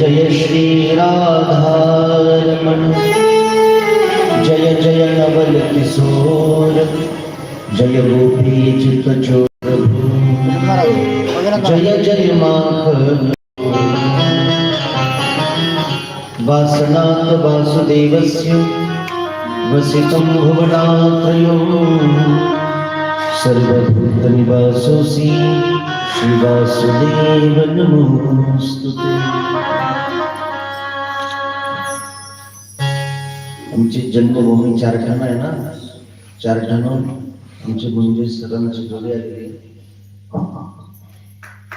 जय श्री राधारमण जय जय नवल किशोर। जय गोपी चित चोर जय जय माखन वासनाथ वासुदेवस्य वसितं भुवनात्रयो सर्वभूतनिवासोऽसि श्रीवासुदेव नमोऽस्तु। ते आमची जन्मभूमी चार ठिकाणं आहे ना? चार ठिकाणं आमचे म्हणजे सरांची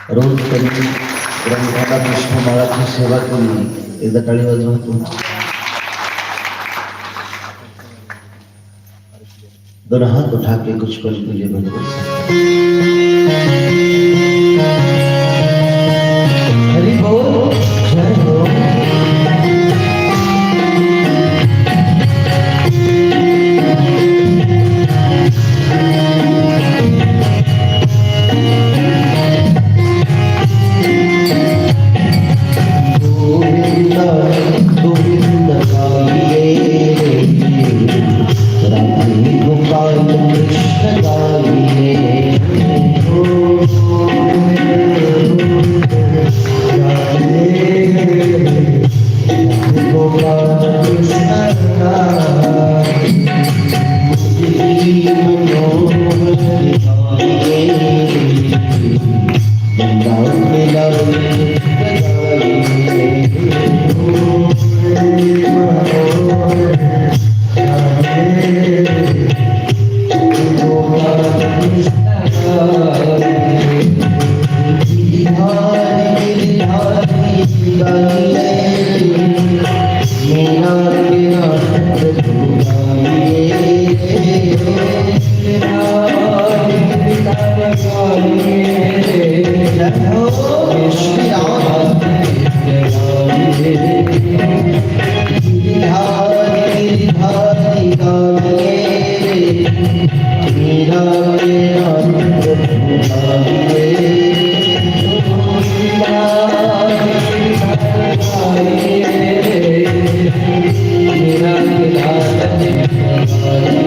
रोज त्यांनी ग्रंथाला पुष्पमाळाची सेवा केली एकदा तुमची दोनों हाथ उठा के कुछ पल के लिए भगवत Krishna श्रीशुक उवाच नन्दस्वात्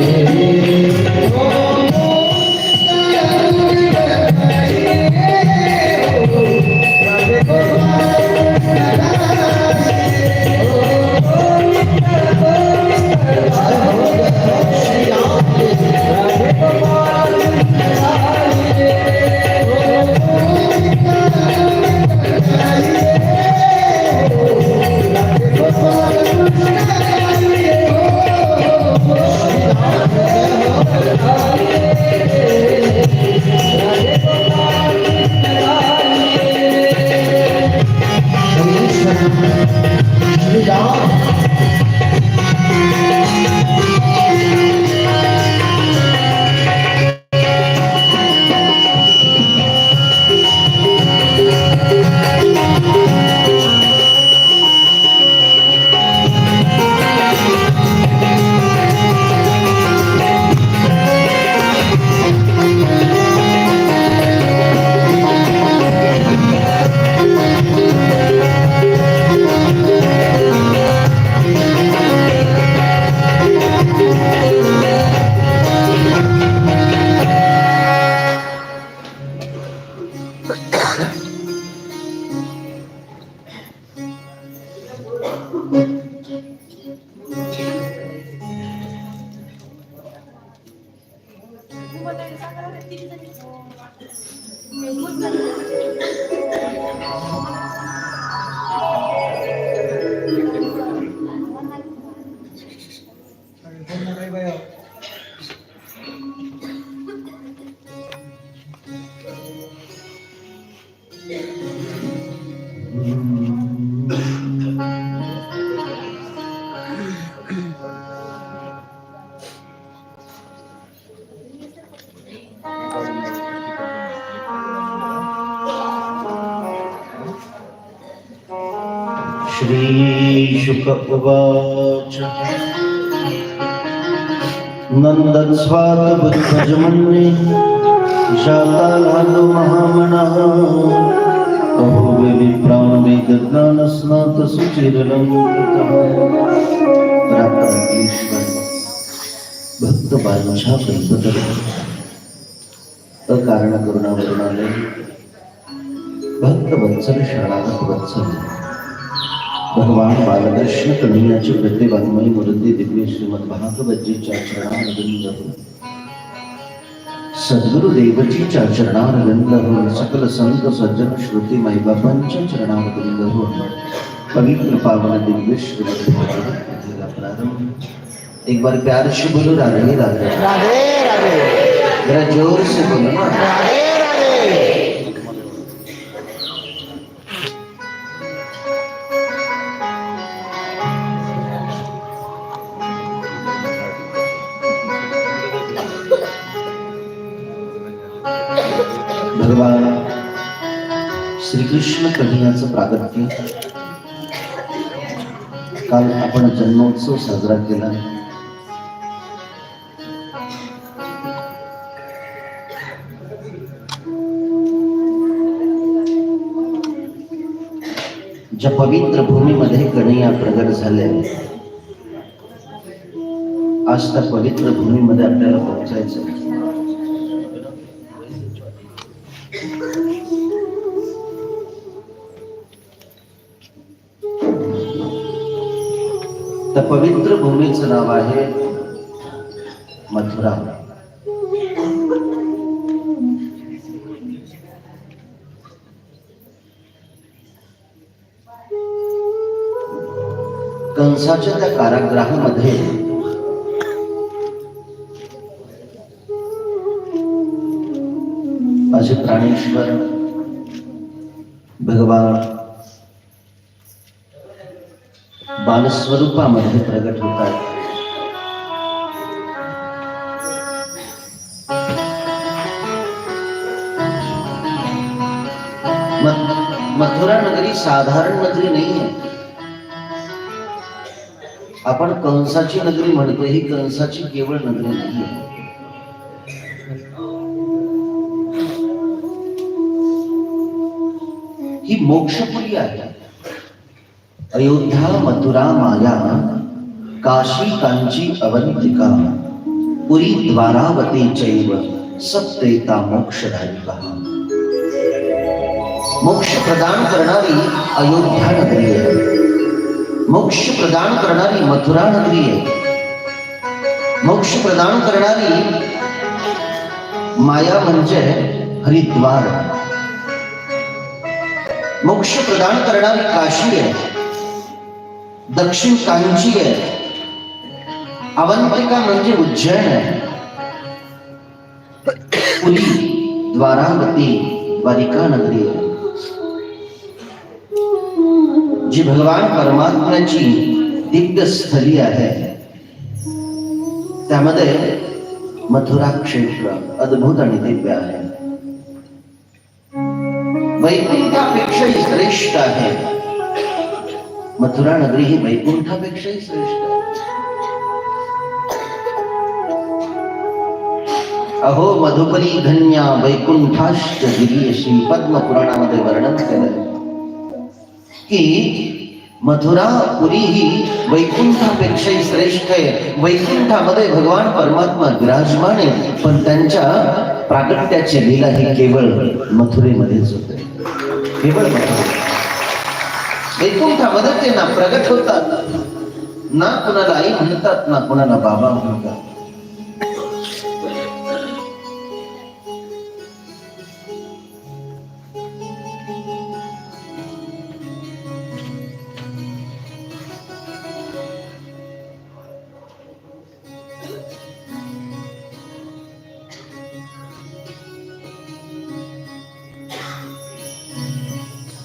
बुद्धजमन्ये शातालालो श्रीशुक उवाच। नन्दस्वादबुद्धजमन्ये शातालालो महामनः। विप्राणवेदज्ञानस्नातसुचिरलं प्राप्तमतीश्वर भक्तपांच्या कल्पतर अकारण करुणावरुणालय भक्त वत्सल शरणागत वत्सल। भगवान बालकृष्ण कन्हैयाची प्रतिवाङ्मयी मूर्ती दिव्य श्रीमद भागवतजीच्या चरणारविंद सद्गुरु देवजीच्या चरणारविंद हो। सकल संत सज्जन श्रुती माईबाबांच्या चरणारविंद हो। पवित्र पावन दिव्य श्रीमद भागवत प्रारंभ। एक बार प्यार से बोलो राधे राधे। राधे राधे। जरा ज़ोर से बोलो ना। राधे। श्रीकृष्ण कन्हैयाचं प्रागत्य काल आपण जन्मोत्सव साजरा केला. ज्या पवित्र भूमीमध्ये कन्हैया प्रगट झाले आज त्या पवित्र भूमीमध्ये आपल्याला पोहोचायचं त्या पवित्र भूमीचं नाव आहे मथुरा. कंसाच्या त्या कारागृहामध्ये असे प्राणेश्वर भगवान बालस्वरूपामध्ये प्रगट होतात. मथुरा नगरी साधारण नगरी नाही आहे आपण कंसाची नगरी म्हणतो ही कंसाची केवळ नगरी नाही आहे ही मोक्षपुरी आहे. अयोध्या मथुरा माया काशी कांची अवंतिका पुरी द्वारावती चैव सप्तेता मोक्षदायिका। मोक्ष प्रदान करणारी अयोध्या नगरी आहे। मोक्ष प्रदान करणारी मथुरा नगरी आहे। मोक्ष प्रदान करणारी माया म्हणजे हरिद्वार। मोक्ष प्रदान करणारी काशी आहे। दक्षिण कांची आहे अवंतिका म्हणजे उज्जैन आहे पुरी द्वारावती द्वारिका नगरी आहे जी भगवान परमात्म्याची दिव्य स्थली आहे त्यामध्ये मथुरा क्षेत्र अद्भुत आणि दिव्य आहे। वैकुंठापेक्षाही श्रेष्ठ आहे। मथुरा नगरी ही वैकुंठापेक्षाही श्रेष्ठ आहे. अहो मधुपरी धन्या वैकुंठाश्च गिरीयशी पद्म पुराणामध्ये वर्णन केलं. की मथुरा पुरी ही वैकुंठापेक्षाही श्रेष्ठ आहे. वैकुंठामध्ये भगवान परमात्मा विराजमान आहे. पण त्यांच्या प्रागट्याची लीला ही केवळ मथुरेमध्येच होते. केवळ मथुरे वैकुंठामध्ये ते ना प्रगट होतात. ना कुणाला आई म्हणतात ना कुणाला बाबा म्हणतात.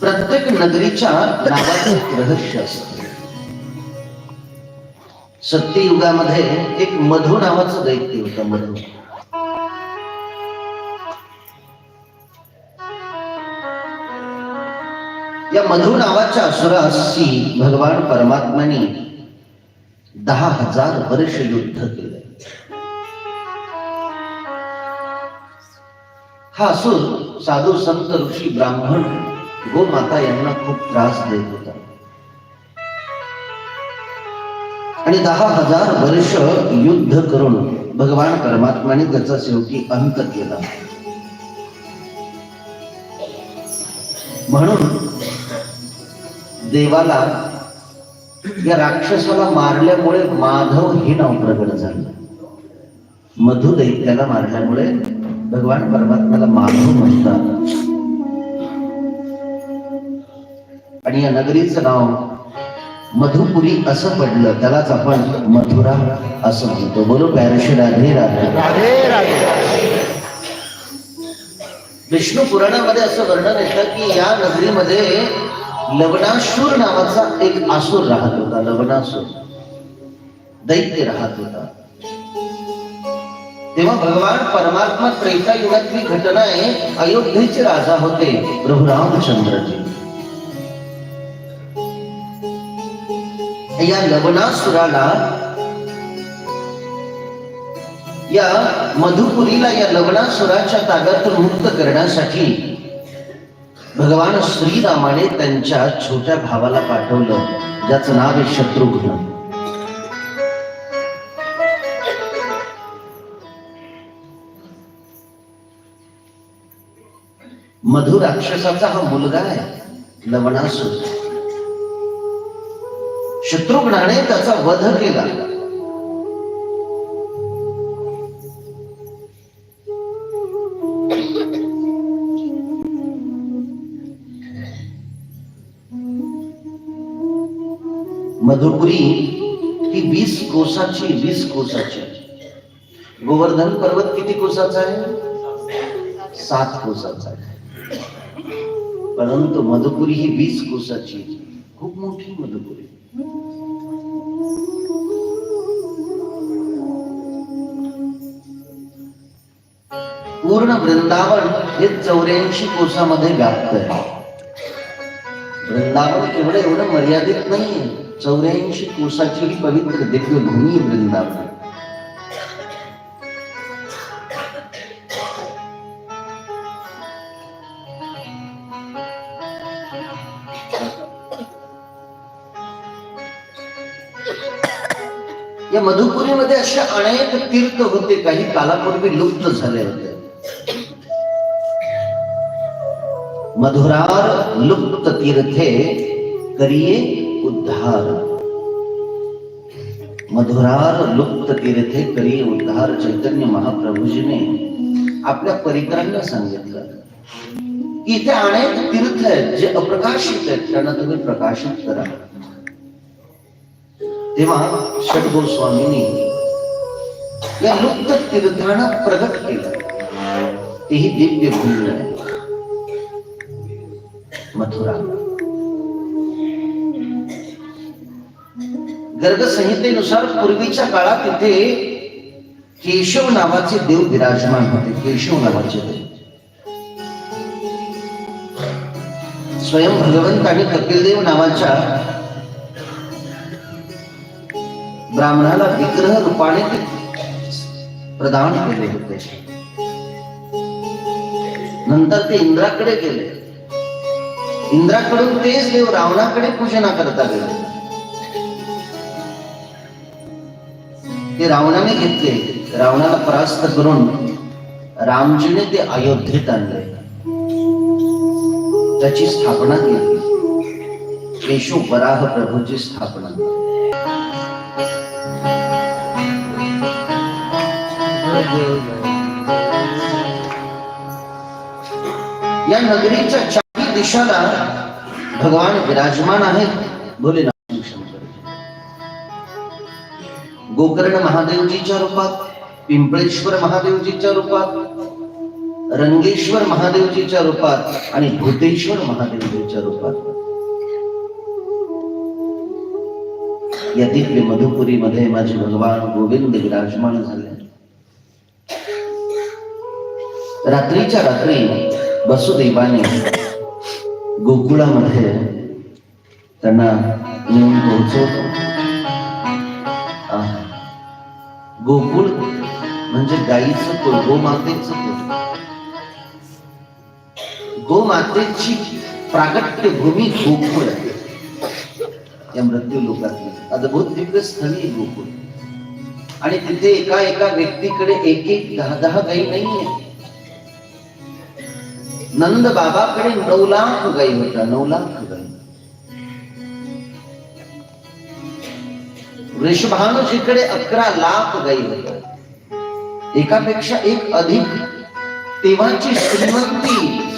प्रत्येक नगरीच्या नावाचं रहस्य असत. सत्ययुगामध्ये एक मधु नावाचं दैत्य होतं मधु. या मधु नावाच्या असुराशी भगवान परमात्माने दहा हजार वर्ष युद्ध केले. हा असुर साधू संत ऋषी ब्राह्मण हो गोमाता यांना खूप त्रास देत होता. आणि दहा हजार वर्ष युद्ध करून भगवान परमात्माने त्याचा शेवटी अंत केला. म्हणून देवाला या राक्षसाला मारल्यामुळे माधव हे नाव प्रगट झालं. मधु दैत्याला मारल्यामुळे भगवान परमात्म्याला माधव म्हणतात. आणि या नगरीचं नाव मधुपुरी असं पडलं त्यालाच आपण मथुरा असं म्हणतो. बोलो पॅरशी राधे राधे. राधे राधे. विष्णू पुराणामध्ये असं वर्णन येतं की या नगरीमध्ये लवणासूर नावाचा एक आसूर राहत होता. लवणासूर. दैत्य राहत होता. तेव्हा भगवान परमात्मा त्रेता युगातली घटना आहे अयोध्येचे राजा होते प्रभू रामचंद्रजी या लवणासुराला या मधुपुरीला या लवणासुराच्या तागातून मुक्त करण्यासाठी भगवान श्रीरामाने त्यांच्या छोट्या भावाला पाठवलं ज्याचं नाव आहे शत्रुघ्न. मधु राक्षसाचा हा मुलगा आहे लवणासूर शत्रुघ्नाने त्याचा वध केला. मधुपुरी ही वीस कोसाची वीस कोसाची. गोवर्धन पर्वत किती कोसाचा आहे? सात कोसाचा आहे. परंतु मधुपुरी ही वीस कोसाची खूप मोठी मधुपुरी. पूर्ण वृंदावन हे चौऱ्याऐंशी कोसामध्ये व्याप्त आहे. वृंदावन केवढं एवढं मर्यादित नाहीये. चौऱ्याऐंशी कोसाची ही पवित्र दिव्य भूमी आहे वृंदावन. या मधुपुरीमध्ये असे अनेक तीर्थ होते काही कालापूर्वी लुप्त झाले होते. मधुरार लुप्त तीर्थे करिये उद्धार. मधुरार लुप्त तीर्थे करिये उद्धार चैतन्य महाप्रभूजीने आपल्या परिकरांना सांगितलं. की इथे अनेक तीर्थ आहेत जे अप्रकाशित आहेत त्यांना तुम्ही प्रकाशित करा. तेव्हा षडगोस्वामींनी या लुप्त तीर्थानं प्रगट केलं. तेही दिव्य भूमी आहे. मथुरा. गर्ग संहितेनुसार पूर्वीच्या काळात तिथे केशव नावाचे देव विराजमान होते. केशव नावाचे देव. स्वयं भगवंत आणि कपिलदेव नावाच्या ब्राह्मणाला विग्रह रूपाने प्रदान केले होते. नंतर ते इंद्राकडे गेले. इंद्राकडून तेच देव रावणाकडे पूजना करता गेले. ते रावणाने घेतले. रावणाला परास्त करून रामजीने ते अयोध्येत आणले. त्याची स्थापना केली. केशव वराह प्रभूची स्थापना. या नगरीच्या चारी दिशाला भगवान विराजमान आहेत भोलेनाथ गोकर्ण महादेवजीच्या रूपात पिंपळेश्वर महादेवजीच्या रूपात रंगेश्वर महादेवजीच्या रूपात आणि भूतेश्वर महादेवजीच्या रूपात. या दिव्य मधुपुरीमध्ये माझे भगवान गोविंद विराजमान झाले. रात्रीच्या रात्री वसुदेवाने गोकुळामध्ये त्यांना नेऊन पोहोचवतो गोकुळ म्हणजे गाईचं कुळ गोमातेचं कुळ. गोमातेची प्रागट्य भूमी गोकुळ आहे. या मृत्यू लोकातली अद्भुत दिव्य स्थळी गोकुळ. आणि तिथे एका एका व्यक्तीकडे एक एक दहा दहा गाई नाहीये. नंद बाबाकडे नऊ लाख गाई होता नऊ लाख गाई. वृषभानुजीकडे अकरा लाख गाई होत्या. एकापेक्षा एक अधिक तेव्हाची श्रीमंती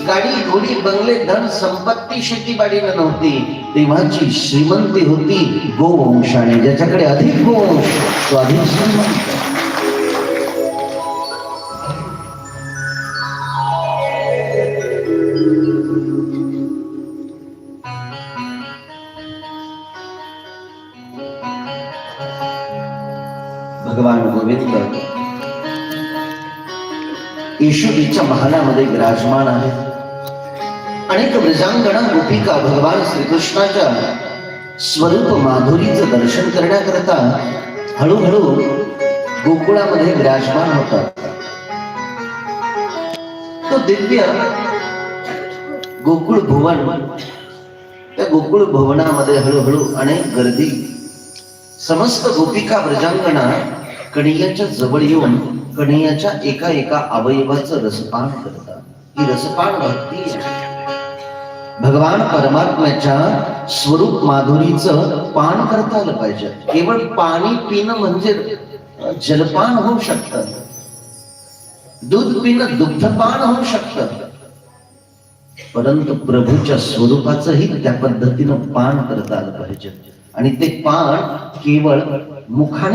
गाडी घोडी बंगले धन संपत्ती शेतीबाडीनं नव्हती. तेव्हाची श्रीमंती होती गोवंशाने ज्याच्याकडे अधिक गोवंश तो अधिक श्रीमंत. भगवान गोविंद. येशुदीच्या महालामध्ये विराजमान आहे. अनेक ब्रजांगणा गोपिका भगवान श्रीकृष्णाच्या स्वरूप माधुरीचं दर्शन करण्याकरता हळूहळू गोकुळामध्ये विराजमान होतात. तो दिव्य गोकुळ भुवन त्या गोकुळ भुवनामध्ये हळूहळू अनेक गर्दी समस्त गोपिका ब्रजांगणा कणियाच्या जवळ येऊन कणियाच्या एका एका अवयवाचं रसपान करतात. ही रसपान भक्ती भगवान परमात्म्याच्या स्वरूप माधुरीचं पान करता आलं पाहिजे. केवळ पाणी पिणं म्हणजे जलपान होऊ शकतं. दूध पिणं दुग्धपान होऊ शकतं. परंतु प्रभूच्या स्वरूपाचंही त्या पद्धतीनं पान करता आलं पाहिजे. आणि ते पान केवळ मुखाने